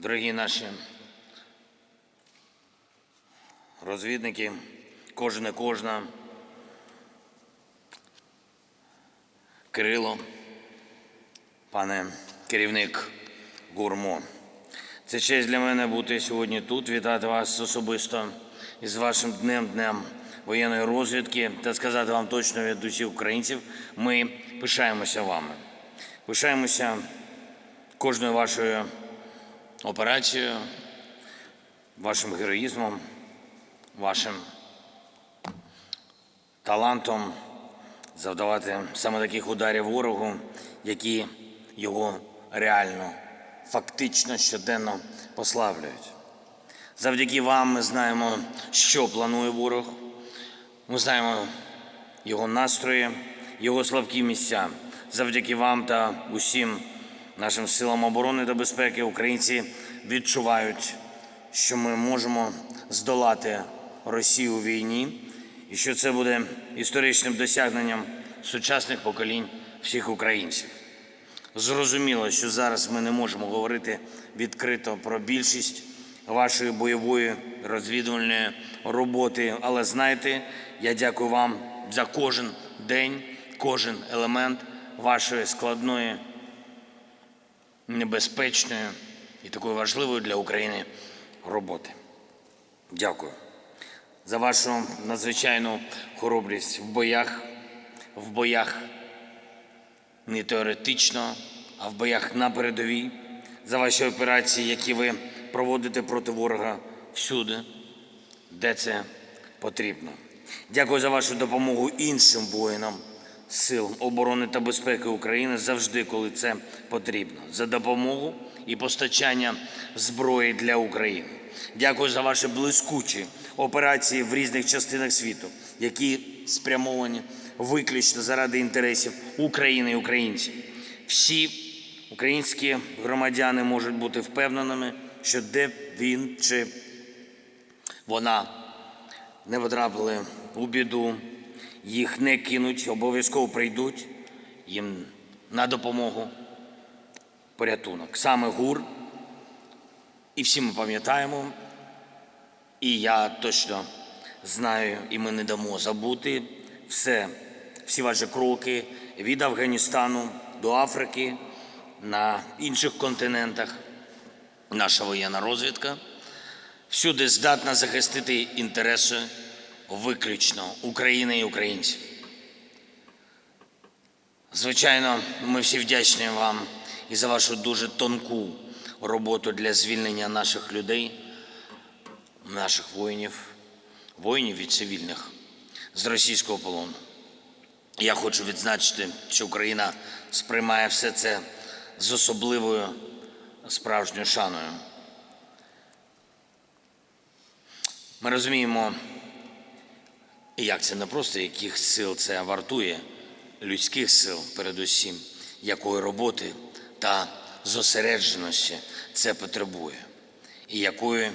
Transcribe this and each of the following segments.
Дорогі наші розвідники, кожен кожна, Кирило, пане керівник гурмо. Це честь для мене бути сьогодні тут, вітати вас особисто із вашим днем, днем воєнної розвідки та сказати вам точно від усіх українців, ми пишаємося вами. Пишаємося кожною вашою операцією, вашим героїзмом, вашим талантом завдавати саме таких ударів ворогу, які його реально, фактично щоденно послаблюють. Завдяки вам ми знаємо, що планує ворог. Ми знаємо його настрої, його слабкі місця. Завдяки вам та усім нашим силам оборони та безпеки українці відчувають, що ми можемо здолати Росію у війні, і що це буде історичним досягненням сучасних поколінь всіх українців. Зрозуміло, що зараз ми не можемо говорити відкрито про більшість вашої бойової розвідувальної роботи. Але знаєте, я дякую вам за кожен день, кожен елемент вашої складної, небезпечної і такої важливої для України роботи. Дякую за вашу надзвичайну хоробрість в боях, в боях не теоретично, а в боях на передовій, за ваші операції, які ви проводите проти ворога всюди, де це потрібно. Дякую за вашу допомогу іншим воїнам Сил оборони та безпеки України завжди, коли це потрібно, за допомогу і постачання зброї для України. Дякую за ваші блискучі операції в різних частинах світу, які спрямовані виключно заради інтересів України і українців. Всі українські громадяни можуть бути впевненими, що де він чи вона не потрапили у біду, їх не кинуть, обов'язково прийдуть їм на допомогу порятунок. Саме ГУР. І всі ми пам'ятаємо, і я точно знаю, і ми не дамо забути все, всі ваші кроки від Афганістану до Африки на інших континентах. Наша воєнна розвідка всюди здатна захистити інтереси виключно України і українців. Звичайно, ми всі вдячні вам і за вашу дуже тонку роботу для звільнення наших людей, наших воїнів, воїнів від цивільних з російського полону. Я хочу відзначити, що Україна сприймає все це з особливою справжньою шаною. Ми розуміємо, як це не просто яких сил це вартує, людських сил, передусім, якої роботи та зосередженості це потребує, і якої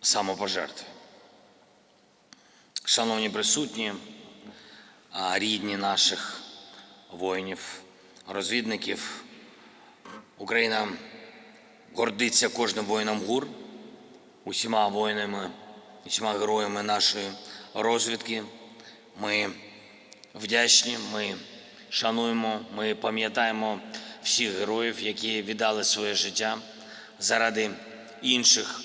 самопожертви. Шановні присутні, рідні наших воїнів, розвідників, Україна гордиться кожним воїном ГУР, усіма воїнами, усіма героями нашої розвідки. Ми вдячні, ми шануємо, ми пам'ятаємо всіх героїв, які віддали своє життя заради інших.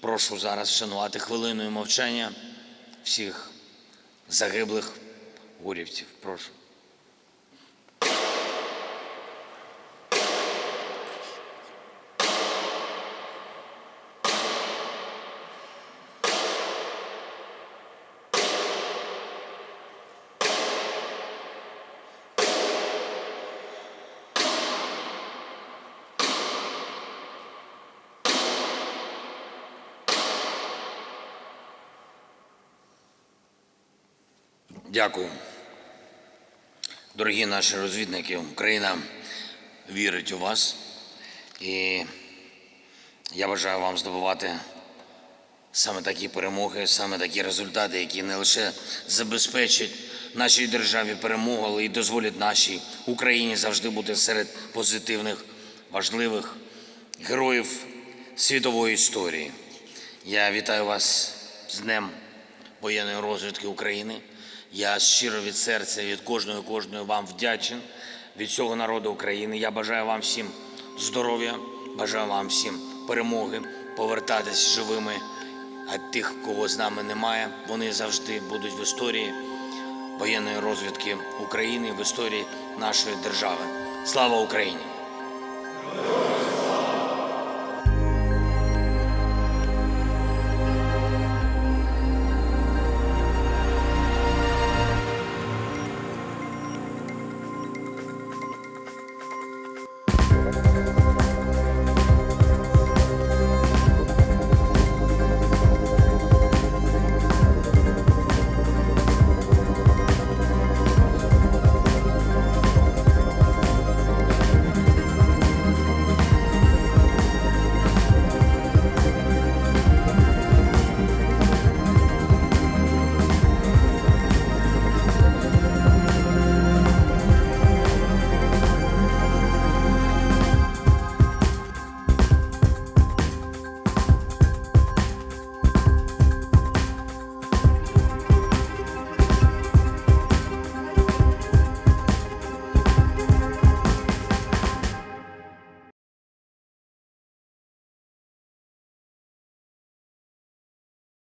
Прошу зараз вшанувати хвилиною мовчання всіх загиблих урівців. Прошу. Дякую. Дорогі наші розвідники, Україна вірить у вас. І я бажаю вам здобувати саме такі перемоги, саме такі результати, які не лише забезпечать нашій державі перемогу, але й дозволять нашій Україні завжди бути серед позитивних, важливих героїв світової історії. Я вітаю вас з Днем воєнної розвідки України. Я щиро від серця, від кожної кожної вам вдячен, від всього народу України. Я бажаю вам всім здоров'я, бажаю вам всім перемоги, повертатись живими. А тих, кого з нами немає, вони завжди будуть в історії воєнної розвідки України, в історії нашої держави. Слава Україні!